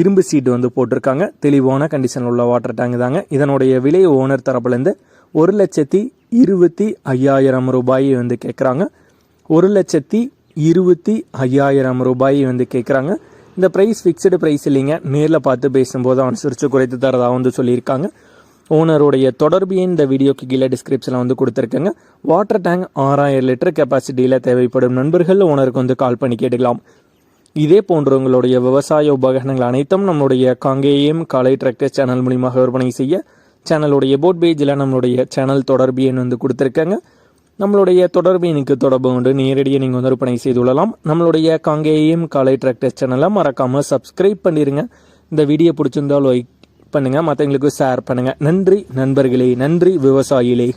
இரும்பு சீட்டு வந்து போட்டிருக்காங்க. தெளிவான கண்டிஷனில் உள்ள வாட்டர் டேங்க் தாங்க. இதனுடைய விலை ஓனர் தரப்புலேருந்து ஒரு லட்சத்தி இருபத்தி ஐயாயிரம் ரூபாய் வந்து கேட்குறாங்க ஒரு லட்சத்தி இருபத்தி ஐயாயிரம் ரூபாய் வந்து கேட்குறாங்க இந்த ப்ரைஸ் ஃபிக்ஸ்டு ப்ரைஸ் இல்லைங்க. நேரில் பார்த்து பேசும்போது அனுசரித்து குறைத்து தரதாக வந்து சொல்லியிருக்காங்க. ஓனருடைய தொடர்பு எண் இந்த வீடியோக்கு கீழே டிஸ்கிரிப்ஷனில் வந்து கொடுத்துருக்கேங்க. வாட்டர் டேங்க் ஆறாயிரம் லிட்டர் கெப்பாசிட்டியில் தேவைப்படும் நண்பர்கள் ஓனருக்கு வந்து கால் பண்ணி கேட்டுக்கலாம். இதே போன்றவங்களுடைய விவசாய உபகரணங்கள் அனைத்தும் நம்மளுடைய காங்கேயம் காலை டிராக்டர் சேனல் மூலியமாக விற்பனை செய்ய சேனலுடைய போட் பேஜில் நம்மளுடைய சேனல் தொடர்பு எண் வந்து கொடுத்துருக்கேங்க. நம்மளுடைய தொடர்பு எண்ணுக்கு தொடர்பு கொண்டு நேரடியாக நீங்கள் வந்து விற்பனை செய்து கொள்ளலாம். நம்மளுடைய காங்கேயம் காலை டிராக்டர் சேனலை மறக்காமல் சப்ஸ்கிரைப் பண்ணிடுங்க இந்த வீடியோ பிடிச்சிருந்தால் லைக் பண்ணுங்கள் மற்றவங்களுக்கு ஷேர் பண்ணுங்கள் நன்றி நண்பர்களே. நன்றி விவசாயிகளே.